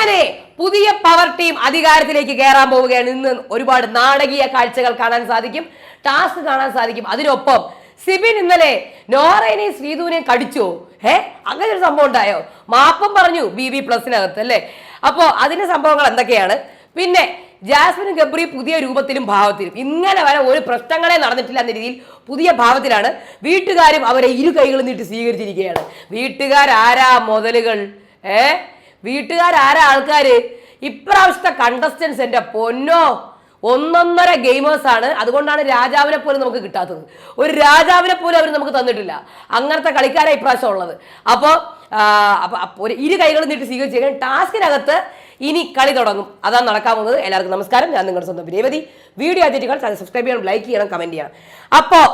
അങ്ങനെ പുതിയ power team അധികാരത്തിലേക്ക് കയറാൻ പോവുകയാണ്. ഇന്ന് ഒരുപാട് നാടകീയ കാഴ്ചകൾ കാണാൻ സാധിക്കും. ടാസ്ക് കാണാൻ സാധിക്കും. അതിനൊപ്പം സിബിൻ ഇന്നലെ നോറേനെയും ശ്രീധുവിനെയും കടിച്ചോ. ഏ അങ്ങനെ ഒരു സംഭവം ഉണ്ടായോ? മാപ്പം പറഞ്ഞു ബി ബി പ്ലസിനകത്ത് അല്ലേ? അപ്പോ അതിന്റെ സംഭവങ്ങൾ എന്തൊക്കെയാണ്? പിന്നെ ജാസ്മിനും ഗബ്രി പുതിയ രൂപത്തിലും ഭാവത്തിലും. ഇങ്ങനെ വരെ ഒരു പ്രശ്നങ്ങളെ നടന്നിട്ടില്ല എന്ന രീതിയിൽ പുതിയ ഭാവത്തിലാണ് വീട്ടുകാരും അവരെ ഇരു കൈകളും നീട്ടി സ്വീകരിച്ചിരിക്കുകയാണ്. വീട്ടുകാരാരാ മുതലുകൾ? ഏ? വീട്ടുകാരാരാ ആൾക്കാര്? ഇപ്രാവശ്യത്തെ കണ്ടസ്റ്റൻസ് എന്റെ പൊന്നോ. ഒന്നൊന്നര ഗെയിമേഴ്സ് ആണ്. അതുകൊണ്ടാണ് രാജാവിനെ പോലും നമുക്ക് കിട്ടാത്തത്. ഒരു രാജാവിനെ പോലും അവർ നമുക്ക് തന്നിട്ടില്ല. അങ്ങനത്തെ കളിക്കാരാണ് ഇപ്രാവശ്യം ഉള്ളത്. അപ്പോൾ അപ്പോൾ ഒരു ഇരു കൈകളും നീട്ടി സ്വീകരിച്ചു കഴിഞ്ഞാൽ ടാസ്കിനകത്ത് ഇനി കളി തുടങ്ങും. അതാണ് നടക്കാൻ പോകുന്നത്. എല്ലാവർക്കും നമസ്കാരം. ഞാൻ നിങ്ങളുടെ സ്വന്തം രേവതി വീഡിയോ ആദ്യമായിട്ട് സബ്സ്ക്രൈബ് ചെയ്യണം ലൈക്ക് ചെയ്യണം കമന്റ് ചെയ്യണം. അപ്പോൾ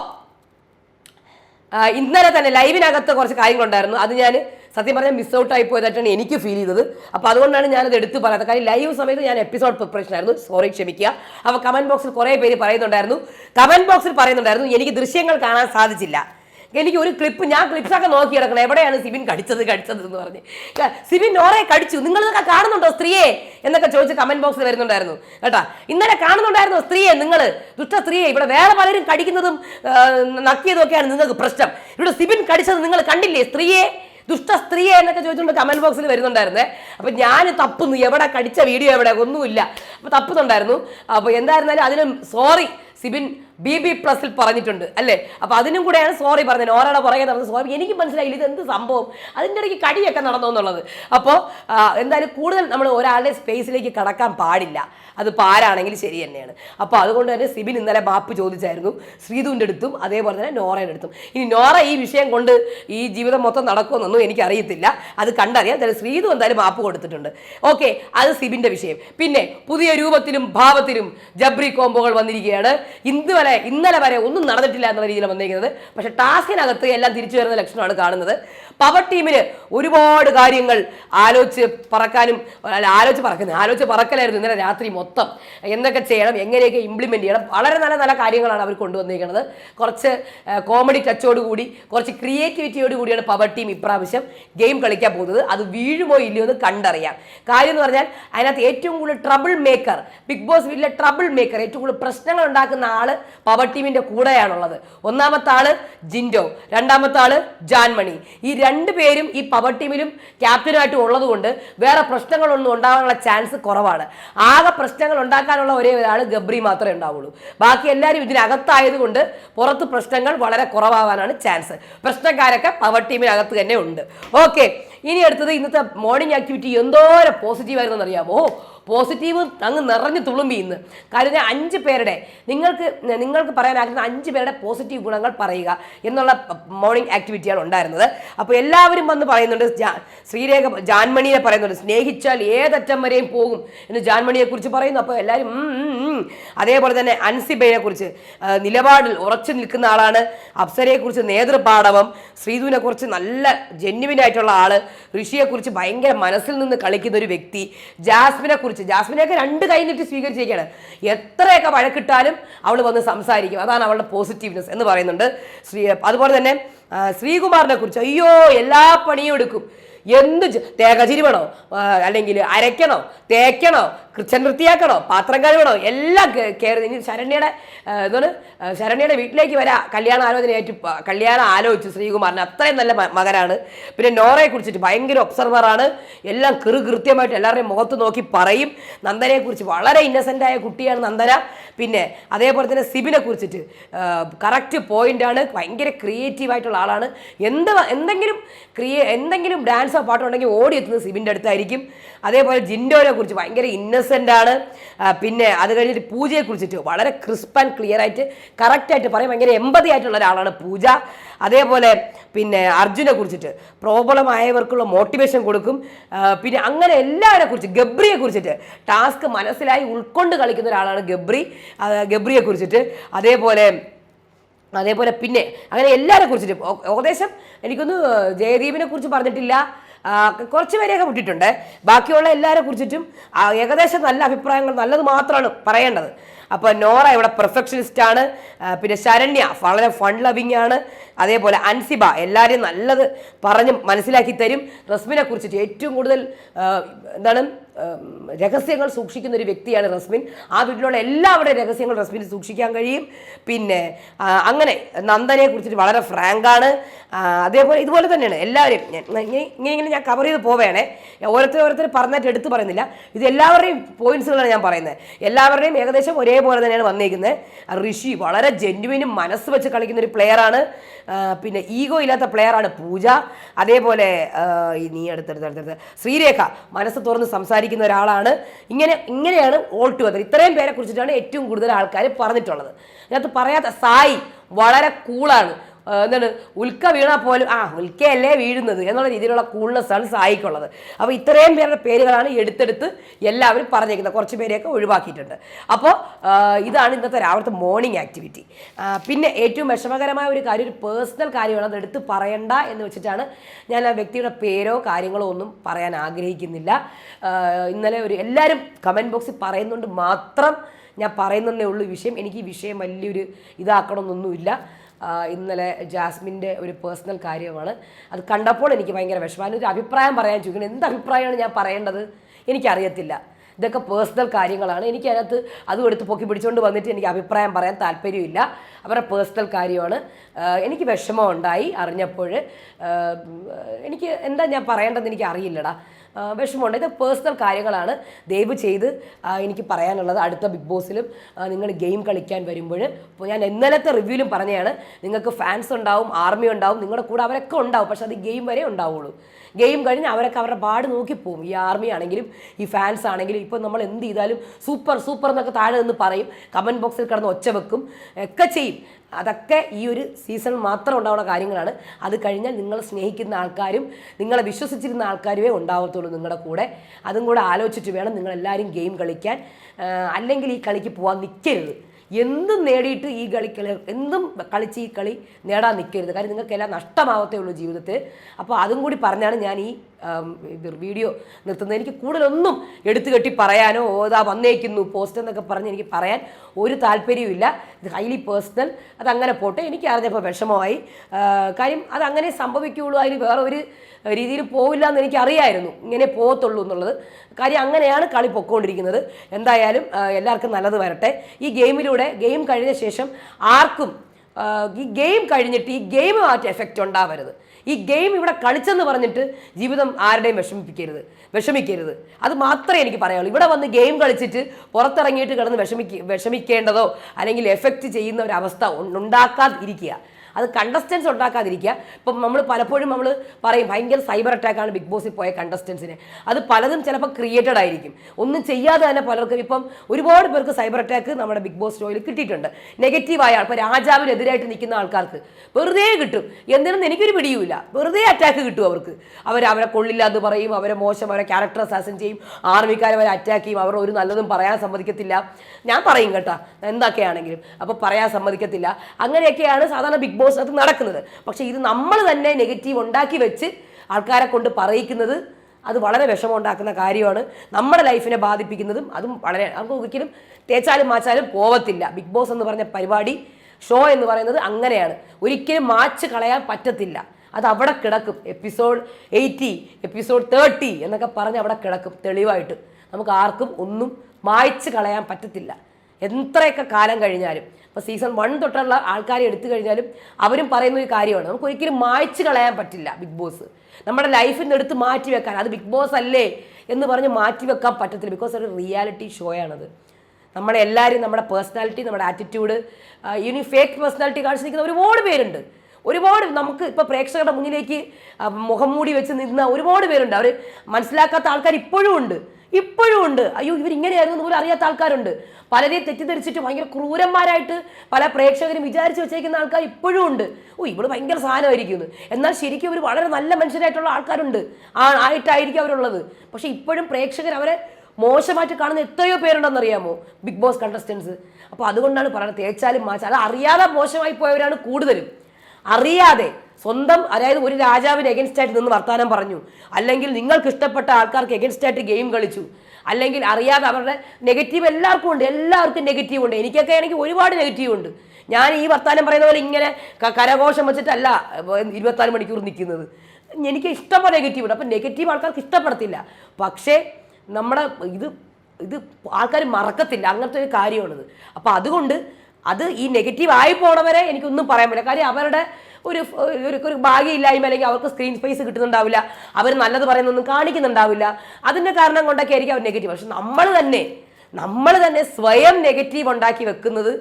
ഇന്നലെ തന്നെ ലൈവിനകത്ത് കുറച്ച് കാര്യങ്ങളുണ്ടായിരുന്നു. അത് ഞാൻ സത്യം പറഞ്ഞാൽ മിസ് ഔട്ട് ആയി പോയതായിട്ടാണ് എനിക്ക് ഫീൽ ചെയ്തത്. അപ്പോൾ അതുകൊണ്ടാണ് ഞാനത് എടുത്ത് പറയാത്തത് കാര്യം ലൈവ് സമയത്ത് ഞാൻ എപ്പിസോഡ് പ്രിപ്പറേഷൻ ആയിരുന്നു. സോറി ക്ഷമിക്കുക. അപ്പോൾ കമന്റ് ബോക്സിൽ കുറേ പേര് പറയുന്നുണ്ടായിരുന്നു. കമന്റ് ബോക്സിൽ പറയുന്നുണ്ടായിരുന്നു എനിക്ക് ദൃശ്യങ്ങൾ കാണാൻ സാധിച്ചില്ല. എനിക്ക് ഒരു ക്ലിപ്പ് ഞാൻ ക്ലിപ്സൊക്കെ നോക്കി കിടക്കണം എവിടെയാണ് സിബിൻ കടിച്ചത് കടിച്ചത് എന്ന് പറഞ്ഞ്. സിബിൻ നോറെ കടിച്ചു. നിങ്ങൾ ഇതൊക്കെ കാണുന്നുണ്ടോ സ്ത്രീയെ? എന്നൊക്കെ ചോദിച്ച് കമന്റ് ബോക്സിൽ വരുന്നുണ്ടായിരുന്നു. കേട്ടാ? ഇന്നലെ കാണുന്നുണ്ടായിരുന്നോ സ്ത്രീയെ നിങ്ങൾ ദുഷ്ട സ്ത്രീയെ. ഇവിടെ വേറെ പലരും കടിക്കുന്നതും നക്കിയതും ഒക്കെയാണ് നിങ്ങൾക്ക് പ്രശ്നം. ഇവിടെ സിബിൻ കടിച്ചത് നിങ്ങൾ കണ്ടില്ലേ സ്ത്രീയെ? ദുഷ്ട സ്ത്രീയെ എന്നൊക്കെ ചോദിച്ചുകൊണ്ട് കമന്റ് ബോക്സിൽ വരുന്നുണ്ടായിരുന്നേ. അപ്പൊ ഞാൻ തപ്പുന്നു. എവിടെ കടിച്ച വീഡിയോ എവിടെ ഒന്നുമില്ല. അപ്പൊ തപ്പുന്നുണ്ടായിരുന്നു. അപ്പൊ എന്തായിരുന്നാലും അതിനും സോറി സിബിൻ ബി ബി പ്ലസിൽ പറഞ്ഞിട്ടുണ്ട് അല്ലേ? അപ്പൊ അതിനും കൂടെയാണ് സോറി പറഞ്ഞത്. ഓരോ പുറകെ നടന്ന് സോറി. എനിക്ക് മനസ്സിലായില്ല ഇത് എന്ത് സംഭവം? അതിന്റെ ഇടയ്ക്ക് കടിയൊക്കെ നടന്നു എന്നുള്ളത്. അപ്പോൾ എന്തായാലും കൂടുതൽ നമ്മൾ ഒരാളുടെ സ്പേസിലേക്ക് കടക്കാൻ പാടില്ല. അത് പാരാണെങ്കിൽ ശരി തന്നെയാണ്. അപ്പോൾ അതുകൊണ്ട് തന്നെ സിബിൻ ഇന്നലെ മാപ്പ് ചോദിച്ചായിരുന്നു. ശ്രീധുവിന്റെ അടുത്തും അതേപോലെ തന്നെ നോറയുടെ അടുത്തും. ഇനി നോറ ഈ വിഷയം കൊണ്ട് ഈ ജീവിതം മൊത്തം നടക്കുമെന്നൊന്നും എനിക്കറിയത്തില്ല. അത് കണ്ടറിയാം. എന്തായാലും ശ്രീധു എന്തായാലും മാപ്പ് കൊടുത്തിട്ടുണ്ട്. ഓക്കെ അത് സിബിന്റെ വിഷയം. പിന്നെ പുതിയ രൂപത്തിലും ഭാവത്തിലും ജബ്രി കോംബോകൾ വന്നിരിക്കുകയാണ്. ഇന്ന് വരെ ഇന്നലെ വരെ ഒന്നും നടന്നിട്ടില്ല എന്നുള്ള രീതിയിൽ വന്നിരിക്കുന്നത്. പക്ഷെ ടാസ്കിനകത്ത് എല്ലാം തിരിച്ചു വരുന്ന ലക്ഷണമാണ് കാണുന്നത്. പവർ ടീമിന് ഒരുപാട് കാര്യങ്ങൾ ആലോചിച്ച് പറക്കാനും ആലോചിച്ച് പറക്കുന്നത് ആലോചിച്ച് പറക്കലായിരുന്നു ഇന്നലെ രാത്രി മൊത്തം. എന്തൊക്കെ ചെയ്യണം എങ്ങനെയൊക്കെ ഇംപ്ലിമെന്റ് ചെയ്യണം വളരെ നല്ല നല്ല കാര്യങ്ങളാണ് അവർ കൊണ്ടുവന്നിരിക്കുന്നത്. കുറച്ച് കോമഡി ടച്ചോട് കൂടി കുറച്ച് ക്രിയേറ്റിവിറ്റിയോട് കൂടിയാണ് പവർ ടീം ഇപ്രാവശ്യം ഗെയിം കളിക്കാൻ പോകുന്നത്. അത് വീഴുമോ ഇല്ലയോ എന്ന് കണ്ടറിയാം. കാര്യം എന്ന് പറഞ്ഞാൽ അതിനകത്ത് ഏറ്റവും കൂടുതൽ ട്രബിൾ മേക്കർ ബിഗ് ബോസ് വീട്ടിലെ ട്രബിൾ മേക്കർ ഏറ്റവും കൂടുതൽ പ്രശ്നങ്ങൾ ഉണ്ടാക്കുന്ന ആൾ പവർ ടീമിന്റെ കൂടെയാണുള്ളത്. ഒന്നാമത്തെ ആൾ ജിൻഡോ രണ്ടാമത്തെ ആൾ ജാൻമണി. ഈ രണ്ട് പേരും ഈ പവർ ടീമിലും ക്യാപ്റ്റനുമായിട്ടും ഉള്ളതുകൊണ്ട് വേറെ പ്രശ്നങ്ങളൊന്നും ഉണ്ടാകാനുള്ള ചാൻസ് കുറവാണ്. ആകെ പ്രശ്നങ്ങൾ ഉണ്ടാക്കാനുള്ള ഒരേ ഒരാൾ ഗബ്രി മാത്രമേ ഉണ്ടാവുള്ളൂ. ബാക്കി എല്ലാവരും ഇതിനകത്തായതുകൊണ്ട് പുറത്ത് പ്രശ്നങ്ങൾ വളരെ കുറവാകാനാണ് ചാൻസ് പ്രശ്നക്കാരൊക്കെ പവർ ടീമിനകത്ത് തന്നെ ഉണ്ട്. ഓക്കെ ഇനി അടുത്തത് ഇന്നത്തെ മോർണിംഗ് ആക്ടിവിറ്റി എന്തോരം പോസിറ്റീവ് അറിയാമോ? പോസിറ്റീവ് അങ്ങ് നിറഞ്ഞു തുളുമ്പി ഇന്ന്. കാര്യം അഞ്ച് പേരുടെ നിങ്ങൾക്ക് നിങ്ങൾക്ക് പറയാൻ അഞ്ച് പേരുടെ പോസിറ്റീവ് ഗുണങ്ങൾ പറയുക എന്നുള്ള മോർണിംഗ് ആക്ടിവിറ്റിയാണ് ഉണ്ടായിരുന്നത്. അപ്പോൾ എല്ലാവരും വന്ന് പറയുന്നുണ്ട് ശ്രീരേഖ ജാൻമണിയെ പറയുന്നുണ്ട് സ്നേഹിച്ചാൽ ഏതറ്റം വരെയും പോകും എന്ന് ജാൻമണിയെ കുറിച്ച് പറയുന്നു അപ്പോൾ എല്ലാവരും. അതേപോലെ തന്നെ അൻസിബയെ കുറിച്ച് നിലപാടിൽ ഉറച്ചു നിൽക്കുന്ന ആളാണ്. അപ്സരയെ കുറിച്ച് നേതൃപാടവം ശ്രീധുവിനെ കുറിച്ച് നല്ല ജെന്യുവിൻ ആയിട്ടുള്ള ആൾ ഋഷിയെ കുറിച്ച് ഭയങ്കര മനസ്സിൽ നിന്ന് കളിക്കുന്ന ഒരു വ്യക്തി ജാസ്മിനെ കുറിച്ച് ജാസ്മിനെയൊക്കെ രണ്ട് കൈ നീട്ടി സ്വീകരിച്ചിരിക്കുകയാണ്. എത്രയൊക്കെ വഴക്കിട്ടാലും അവൾ വന്ന് സംസാരിക്കും. അതാണ് അവളുടെ പോസിറ്റീവ്നെസ് എന്ന് പറയുന്നുണ്ട്. ശ്രീ അതുപോലെ തന്നെ ശ്രീകുമാറിനെ കുറിച്ച് അയ്യോ എല്ലാ പണിയും എടുക്കും. എന്ത് തേക ചിരിവണോ? അല്ലെങ്കിൽ അരയ്ക്കണോ? തേക്കണോ? കിച്ചൻ വൃത്തിയാക്കണോ പാത്രം കഴുകണോ? എല്ലാം കയറി ഇനി ശരണ്യയുടെ എന്താണ് ശരണ്യയുടെ വീട്ടിലേക്ക് വരാ. കല്യാണ ആലോചനയായിട്ട് കല്യാണം ആലോചിച്ചു ശ്രീകുമാറിന് അത്രയും നല്ല മകനാണ്. പിന്നെ നോറയെ കുറിച്ചിട്ട് ഭയങ്കര ഒബ്സർവറാണ് എല്ലാം കൃ കൃത്യമായിട്ട് എല്ലാവരുടെയും മുഖത്ത് നോക്കി പറയും. നന്ദനയെ കുറിച്ച് വളരെ ഇന്നസെന്റ് ആയ കുട്ടിയാണ് നന്ദന. പിന്നെ അതേപോലെ തന്നെ സിബിനെ കുറിച്ചിട്ട് കറക്റ്റ് പോയിന്റാണ് ഭയങ്കര ക്രിയേറ്റീവ് ആയിട്ടുള്ള ആളാണ്. എന്ത് എന്തെങ്കിലും ക്രിയേ എന്തെങ്കിലും ഡാൻസോ പാട്ടോ ഉണ്ടെങ്കിൽ ഓടിയെത്തുന്നത് സിബിന്റെ അടുത്തായിരിക്കും. അതേപോലെ ജിൻഡോനെ കുറിച്ച് ഭയങ്കര ഇന്നസെന്റ് ആണ്. പിന്നെ അത് കഴിഞ്ഞിട്ട് പൂജയെ കുറിച്ചിട്ട് വളരെ ക്രിസ്പ് ആൻഡ് ക്ലിയർ ആയിട്ട് കറക്റ്റായിട്ട് പറയും ഭയങ്കര എമ്പതി ആയിട്ടുള്ള ഒരാളാണ് പൂജ. അതേപോലെ പിന്നെ അർജുനെ കുറിച്ചിട്ട് പ്രോബ്ലം ആയവർക്കുള്ള മോട്ടിവേഷൻ കൊടുക്കും. പിന്നെ അങ്ങനെ എല്ലാവരെ കുറിച്ച് ഗബ്രിയെ കുറിച്ചിട്ട് ടാസ്ക് മനസ്സിലായി ഉൾക്കൊണ്ട് കളിക്കുന്ന ഒരാളാണ് ഗബ്രി. ഗബ്രിയെ കുറിച്ചിട്ട് അതേപോലെ അതേപോലെ പിന്നെ അങ്ങനെ എല്ലാവരെ കുറിച്ചിട്ട്. ഏകദേശം എനിക്കൊന്ന് ജയദീപിനെ കുറിച്ച് പറഞ്ഞിട്ടില്ല. കുറച്ച് പേരെയൊക്കെ വിട്ടിട്ടുണ്ട്. ബാക്കിയുള്ള എല്ലാവരെ കുറിച്ചിട്ടും ഏകദേശം നല്ല അഭിപ്രായങ്ങൾ നല്ലത് മാത്രമാണ് പറയേണ്ടത്. അപ്പോൾ നോറ ഇവിടെ പെർഫെക്ഷനിസ്റ്റ് ആണ്. പിന്നെ ശരണ്യ വളരെ ഫൺ ലവിങ് ആണ്. അതേപോലെ അൻസിബ എല്ലാവരെയും നല്ലത് പറഞ്ഞ് മനസ്സിലാക്കി തരും. റസ്മിനെ കുറിച്ചിട്ട് ഏറ്റവും കൂടുതൽ എന്താണ് രഹസ്യങ്ങൾ സൂക്ഷിക്കുന്ന ഒരു വ്യക്തിയാണ് റസ്മിൻ. ആ വീട്ടിലുള്ള എല്ലാവരുടെയും രഹസ്യങ്ങൾ റസ്മിന് സൂക്ഷിക്കാൻ കഴിയും. പിന്നെ അങ്ങനെ നന്ദനെ കുറിച്ചിട്ട് വളരെ ഫ്രാങ്കാണ് അതേപോലെ ഇതുപോലെ തന്നെയാണ് എല്ലാവരും ഞാൻ ഇങ്ങനെ ഇങ്ങനെ ഞാൻ കവർ ചെയ്ത് പോവേണേ. ഓരോരുത്തർ ഓരോരുത്തർ പറഞ്ഞിട്ട് എടുത്ത് പറയുന്നില്ല. ഇത് എല്ലാവരുടെയും പോയിന്റ്സുകളാണ് ഞാൻ പറയുന്നത്. എല്ലാവരുടെയും ഏകദേശം ഒരേപോലെ തന്നെയാണ് വന്നിരിക്കുന്നത് ഋഷി വളരെ ജെന്യുവിനും മനസ്സ് വെച്ച് കളിക്കുന്ന ഒരു പ്ലെയറാണ് പിന്നെ ഈഗോ ഇല്ലാത്ത പ്ലെയറാണ് പൂജ. അതേപോലെ നീ അടുത്തടുത്തടുത്തടുത്ത് അടുത്തടുത്ത് ശ്രീരേഖ മനസ്സ് തുറന്ന് സംസാരിക്കുന്ന ഒരാളാണ്. ഇങ്ങനെ ഇങ്ങനെയാണ് ഓൾ ടുഗദർ ഇത്രയും പേരെ കുറിച്ചിട്ടാണ് ഏറ്റവും കൂടുതൽ ആൾക്കാർ പറഞ്ഞിട്ടുള്ളത്. അതിനകത്ത് പറയാത്ത സായി വളരെ കൂളാണ് എന്താണ് ഉൽക്ക വീണാൽ പോലും ആ ഉൽക്കയല്ലേ വീഴുന്നത് എന്നുള്ള രീതിയിലുള്ള കൂൾനെസ്സാണ് സായിക്കുള്ളത് അപ്പോൾ ഇത്രയും പേരുടെ പേരുകളാണ് എടുത്തെടുത്ത് എല്ലാവരും പറഞ്ഞേക്കുന്നത്. കുറച്ച് പേരെയൊക്കെ ഒഴിവാക്കിയിട്ടുണ്ട്. അപ്പോൾ ഇതാണ് ഇന്നത്തെ രാവിലത്തെ മോർണിംഗ് ആക്ടിവിറ്റി പിന്നെ ഏറ്റവും വിഷമകരമായ ഒരു കാര്യം ഒരു പേഴ്സണൽ കാര്യമാണ് അത് എടുത്ത് പറയണ്ട എന്ന് വെച്ചിട്ടാണ് ഞാൻ ആ വ്യക്തിയുടെ പേരോ കാര്യങ്ങളോ ഒന്നും പറയാൻ ആഗ്രഹിക്കുന്നില്ല. ഇന്നലെ ഒരു എല്ലാവരും കമന്റ് ബോക്സിൽ പറയുന്നുണ്ട് മാത്രം ഞാൻ പറയുന്നതേ ഉള്ളൂ വിഷയം. എനിക്ക് ഈ വിഷയം വലിയൊരു ഇതാക്കണമെന്നൊന്നുമില്ല. ഇന്നലെ ജാസ്മിന്റെ ഒരു പേഴ്സണൽ കാര്യമാണ്. അത് കണ്ടപ്പോൾ എനിക്ക് ഭയങ്കര വിഷമം. ഒരു അഭിപ്രായം പറയാൻ ചോദിക്കുന്നത് എന്ത് അഭിപ്രായമാണ് ഞാൻ പറയേണ്ടത്? എനിക്കറിയത്തില്ല. ഇതൊക്കെ പേഴ്സണൽ കാര്യങ്ങളാണ്. എനിക്ക് അതിനകത്ത് അതും എടുത്ത് പൊക്കി പിടിച്ചുകൊണ്ട് വന്നിട്ട് എനിക്ക് അഭിപ്രായം പറയാൻ താല്പര്യമില്ല. അവരുടെ പേഴ്സണൽ കാര്യമാണ്. എനിക്ക് വിഷമം ഉണ്ടായി അറിഞ്ഞപ്പോൾ. എനിക്ക് എന്താ ഞാൻ പറയേണ്ടതെന്ന് എനിക്ക് അറിയില്ലടാ വിഷമമുണ്ട്. ഇത് പേഴ്സണൽ കാര്യങ്ങളാണ്. ദയവ് ചെയ്ത് എനിക്ക് പറയാനുള്ളത് അടുത്ത ബിഗ് ബോസിലും നിങ്ങൾ ഗെയിം കളിക്കാൻ വരുമ്പോൾ. ഇപ്പോൾ ഞാൻ ഇന്നലത്തെ റിവ്യൂലും പറഞ്ഞതാണ് നിങ്ങൾക്ക് ഫാൻസ് ഉണ്ടാവും ആർമി ഉണ്ടാവും നിങ്ങളുടെ കൂടെ അവരൊക്കെ ഉണ്ടാവും പക്ഷെ അത് ഗെയിം വരെ ഉണ്ടാവുള്ളൂ. ഗെയിം കഴിഞ്ഞ് അവരൊക്കെ അവരുടെ പാട് നോക്കിപ്പോവും ഈ ആർമി ആണെങ്കിലും ഈ ഫാൻസ് ആണെങ്കിലും ഇപ്പോൾ നമ്മൾ എന്ത് ചെയ്താലും സൂപ്പർ സൂപ്പർ എന്നൊക്കെ താഴെ നിന്ന് പറയും. കമന്റ് ബോക്സിൽ കിടന്ന് ഒച്ച വെക്കും. ഒക്കെ ചെയ്യും. അതൊക്കെ ഈ ഒരു സീസൺ മാത്രം ഉണ്ടാവുന്ന കാര്യങ്ങളാണ്. അത് കഴിഞ്ഞാൽ നിങ്ങൾ സ്നേഹിക്കുന്ന ആൾക്കാരും നിങ്ങളെ വിശ്വസിച്ചിരുന്ന ആൾക്കാരുമേ ഉണ്ടാവത്തുള്ളൂ നിങ്ങളുടെ കൂടെ. അതും കൂടെ ആലോചിച്ചിട്ട് വേണം നിങ്ങളെല്ലാവരും ഗെയിം കളിക്കാൻ. അല്ലെങ്കിൽ ഈ കളിക്ക് പോകാൻ നിൽക്കരുത് എന്തും നേടിയിട്ട് ഈ കളി കളി എന്തും കളിച്ച് ഈ കളി നേടാൻ നിൽക്കരുത് കാര്യം നിങ്ങൾക്കെല്ലാം നഷ്ടമാവത്തേ ഉള്ളൂ ജീവിതത്തിൽ. അപ്പോൾ അതും കൂടി പറഞ്ഞാണ് ഞാൻ ഈ വീഡിയോ നിർത്തുന്നത്. എനിക്ക് കൂടുതലൊന്നും എടുത്തു കെട്ടി പറയാനോ ഓതാ വന്നേക്കുന്നു പോസ്റ്റ് എന്നൊക്കെ പറഞ്ഞ് എനിക്ക് പറയാൻ ഒരു താല്പര്യവുമില്ല ഇത് ഹൈലി പേഴ്സണൽ അതങ്ങനെ പോട്ടെ. എനിക്ക് അറിഞ്ഞപ്പോൾ വിഷമമായി. കാര്യം അതങ്ങനെ സംഭവിക്കുകയുള്ളൂ. അതിന് വേറെ ഒരു രീതിയിൽ പോവില്ല എന്ന് എനിക്ക് അറിയായിരുന്നു ഇങ്ങനെ പോകത്തുള്ളൂ എന്നുള്ളത്. കാര്യം അങ്ങനെയാണ് കളി പൊക്കോണ്ടിരിക്കുന്നത്. എന്തായാലും എല്ലാവർക്കും നല്ലത് വരട്ടെ. ഈ ഗെയിമിലൂടെ ഗെയിം കഴിഞ്ഞ ശേഷം ആർക്കും ഈ ഗെയിം കഴിഞ്ഞിട്ട് ഈ ഗെയിം മാറ്റി എഫക്റ്റ് ഉണ്ടാവരുത്. ഈ ഗെയിം ഇവിടെ കളിച്ചെന്ന് പറഞ്ഞിട്ട് ജീവിതം ആരുടെയും വിഷമിപ്പിക്കരുത്. വിഷമിക്കരുത്. അത് മാത്രമേ എനിക്ക് പറയാനുള്ളൂ ഇവിടെ വന്ന് ഗെയിം കളിച്ചിട്ട് പുറത്തിറങ്ങിയിട്ട് കിടന്ന് വിഷമിക്ക വിഷമിക്കേണ്ടതോ അല്ലെങ്കിൽ എഫക്റ്റ് ചെയ്യുന്ന ഒരു അവസ്ഥ ഉണ്ടാക്കാതിരിക്കുക. അത് കണ്ടസ്റ്റൻസ് ഉണ്ടാക്കാതിരിക്കുക. ഇപ്പം നമ്മൾ പലപ്പോഴും നമ്മൾ പറയും ഭയങ്കര സൈബർ അറ്റാക്കാണ് ബിഗ് ബോസിൽ പോയ കണ്ടസ്റ്റൻസിന് അത് പലതും ചിലപ്പോൾ ക്രിയേറ്റഡ് ആയിരിക്കും. ഒന്നും ചെയ്യാതെ തന്നെ പലർക്കും ഇപ്പം ഒരുപാട് പേർക്ക് സൈബർ അറ്റാക്ക് നമ്മുടെ ബിഗ് ബോസ് ഷോയിൽ കിട്ടിയിട്ടുണ്ട്. നെഗറ്റീവായ ഇപ്പോൾ രാജാവിനെതിരായിട്ട് നിൽക്കുന്ന ആൾക്കാർക്ക് വെറുതെ കിട്ടും. എന്തിനെന്ന് എനിക്കൊരു പിടിയുമില്ല. വെറുതെ അറ്റാക്ക് കിട്ടും അവർക്ക്. അവർ അവരെ കൊള്ളില്ല എന്ന് പറയും അവരെ മോശം അവരെ ക്യാരക്ടർ അസാസൻ ചെയ്യും. ആർമിക്കാർ അവരെ അറ്റാക്ക് ചെയ്യും. അവർ ഒരു നല്ലതും പറയാൻ സമ്മതിക്കത്തില്ല. ഞാൻ പറയും കേട്ടോ എന്തൊക്കെയാണെങ്കിലും അപ്പോൾ പറയാൻ സമ്മതിക്കത്തില്ല. അങ്ങനെയൊക്കെയാണ് സാധാരണ ബിഗ് ബോസ് അത് നടക്കുന്നത്. പക്ഷേ ഇത് നമ്മൾ തന്നെ നെഗറ്റീവ് ഉണ്ടാക്കി വെച്ച് ആൾക്കാരെ കൊണ്ട് പറയിക്കുന്നത് അത് വളരെ വിഷമം ഉണ്ടാക്കുന്ന കാര്യമാണ്. നമ്മുടെ ലൈഫിനെ ബാധിപ്പിക്കുന്നതും അതും വളരെ നമുക്ക് ഒരിക്കലും തേച്ചാലും മാച്ചാലും പോവത്തില്ല. ബിഗ് ബോസ് എന്ന് പറഞ്ഞ പരിപാടി ഷോ എന്ന് പറയുന്നത് അങ്ങനെയാണ്. ഒരിക്കലും മാച്ച് കളയാൻ പറ്റത്തില്ല. അത് അവിടെ കിടക്കും. എപ്പിസോഡ് എയ്റ്റി എപ്പിസോഡ് തേർട്ടി എന്നൊക്കെ പറഞ്ഞ് അവിടെ കിടക്കും തെളിവായിട്ട്. നമുക്ക് ആർക്കും ഒന്നും മായ്ച്ച് കളയാൻ പറ്റത്തില്ല. എത്രയൊക്കെ കാലം കഴിഞ്ഞാലും. ഇപ്പോൾ സീസൺ വൺ തൊട്ടുള്ള ആൾക്കാരെ എടുത്തു കഴിഞ്ഞാലും അവരും പറയുന്ന ഒരു കാര്യമാണ്. നമുക്ക് ഒരിക്കലും മായ്ച്ചു കളയാൻ പറ്റില്ല ബിഗ് ബോസ്. നമ്മുടെ ലൈഫിൽ നിന്ന് എടുത്ത് മാറ്റി വെക്കാൻ. അത് ബിഗ് ബോസ് അല്ലേ എന്ന് പറഞ്ഞ് മാറ്റി വെക്കാൻ പറ്റത്തില്ല. ബിക്കോസ് ഒരു റിയാലിറ്റി ഷോ ആണത്. നമ്മളെ എല്ലാവരും നമ്മുടെ പേഴ്സണാലിറ്റി നമ്മുടെ ആറ്റിറ്റ്യൂഡ് ഇനി ഫേക്ക് പേഴ്സണാലിറ്റി കാണിച്ചിരിക്കുന്ന ഒരുപാട് പേരുണ്ട്. ഒരുപാട് നമുക്ക് ഇപ്പോൾ പ്രേക്ഷകരുടെ മുന്നിലേക്ക് മുഖം മൂടി വെച്ച് നിന്ന ഒരുപാട് പേരുണ്ട്. അവർ മനസ്സിലാക്കാത്ത ആൾക്കാർ ഇപ്പോഴും ഉണ്ട്. ഇപ്പോഴും ഉണ്ട്. അയ്യോ ഇവരിങ്ങനെയായിരുന്നു പോലും അറിയാത്ത ആൾക്കാരുണ്ട്. പലരെയും തെറ്റിദ്ധരിച്ചിട്ട് ഭയങ്കര ക്രൂരന്മാരായിട്ട് പല പ്രേക്ഷകരും വിചാരിച്ചു വെച്ചേക്കുന്ന ആൾക്കാർ ഇപ്പോഴും ഉണ്ട്. ഓ ഇവിടെ ഭയങ്കര സാധനമായിരിക്കും എന്ന്. എന്നാൽ ശരിക്കും ഇവർ വളരെ നല്ല മനുഷ്യരായിട്ടുള്ള ആൾക്കാരുണ്ട്. ആ ആയിട്ടായിരിക്കും അവരുള്ളത്. പക്ഷേ ഇപ്പോഴും പ്രേക്ഷകർ അവരെ മോശമായിട്ട് കാണുന്ന എത്രയോ പേരുണ്ടെന്ന് അറിയാമോ? Bigg Boss contestants. അപ്പോൾ അതുകൊണ്ടാണ് പറയുന്നത് തേച്ചാലും മാച്ചാലും അത് അറിയാതെ മോശമായി പോയവരാണ് കൂടുതലും. അറിയാതെ സ്വന്തം അതായത് ഒരു രാജാവിന് എഗൻസ്റ്റ് ആയിട്ട് നിന്ന് വർത്താനം പറഞ്ഞു. അല്ലെങ്കിൽ നിങ്ങൾക്ക് ഇഷ്ടപ്പെട്ട ആൾക്കാർക്ക് എഗൻസ്റ്റ് ആയിട്ട് ഗെയിം കളിച്ചു. അല്ലെങ്കിൽ അറിയാതെ അവരുടെ നെഗറ്റീവ് എല്ലാവർക്കും ഉണ്ട്. എല്ലാവർക്കും നെഗറ്റീവ് ഉണ്ട്. എനിക്കൊക്കെ ആണെങ്കിൽ ഒരുപാട് നെഗറ്റീവ് ഉണ്ട്. ഞാൻ ഈ വർത്താനം പറയുന്ന പോലെ ഇങ്ങനെ കരഘോഷം വെച്ചിട്ടല്ല ഇരുപത്തിനാല് മണിക്കൂർ നിൽക്കുന്നത്. എനിക്ക് ഇഷ്ടപ്പെട്ട നെഗറ്റീവ് ഉണ്ട്. അപ്പം നെഗറ്റീവ് ആൾക്കാർക്ക് ഇഷ്ടപ്പെടത്തില്ല. പക്ഷേ നമ്മുടെ ഇത് ഇത് ആൾക്കാർ മറക്കത്തില്ല. അങ്ങനത്തെ ഒരു കാര്യമാണിത്. അപ്പം അതുകൊണ്ട് അത് ഈ നെഗറ്റീവ് ആയി പോണവരെ എനിക്കൊന്നും പറയാൻ പറ്റില്ല. കാര്യം അവരുടെ ഒരു ഒരു ഒരു ഭാഗ്യമില്ലായ്മ അല്ലെങ്കിൽ അവർക്ക് സ്ക്രീൻ സ്പേസ് കിട്ടുന്നുണ്ടാവില്ല. അവർ നല്ലത് പറയുന്നൊന്നും കാണിക്കുന്നുണ്ടാവില്ല. അതിന്റെ കാരണം കൊണ്ടൊക്കെ ആയിരിക്കും അവർ നെഗറ്റീവ് പക്ഷെ നമ്മൾ തന്നെ നമ്മൾ തന്നെ സ്വയം നെഗറ്റീവ് ഉണ്ടാക്കി വെക്കുന്നത്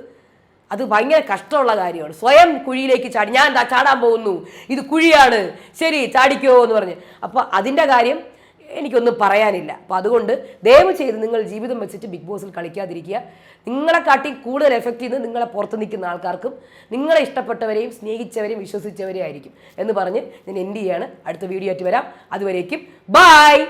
അത് ഭയങ്കര കഷ്ടമുള്ള കാര്യമാണ്. സ്വയം കുഴിയിലേക്ക് ചാടി ഞാൻ എന്താ ചാടാൻ പോകുന്നു. ഇത് കുഴിയാണ്. ശരി ചാടിക്കോ എന്ന് പറഞ്ഞ്. അപ്പോൾ അതിന്റെ കാര്യം എനിക്കൊന്നും പറയാനില്ല. അപ്പോൾ അതുകൊണ്ട് ദയവ് ചെയ്ത് നിങ്ങൾ ജീവിതം വെച്ചിട്ട് ബിഗ് ബോസിൽ കളിക്കാതിരിക്കുക. നിങ്ങളെ കാട്ടി കൂടുതൽ എഫക്റ്റ് ചെയ്യുന്നത് നിങ്ങളെ പുറത്ത് നിൽക്കുന്ന ആൾക്കാർക്കും നിങ്ങളെ ഇഷ്ടപ്പെട്ടവരെയും സ്നേഹിച്ചവരെയും വിശ്വസിച്ചവരെയും ആയിരിക്കും എന്ന് പറഞ്ഞ് ഞാൻ എൻഡ് ചെയ്യാണ്. അടുത്ത വീഡിയോ ആയിട്ട് വരാം. അതുവരേക്കും ബായ്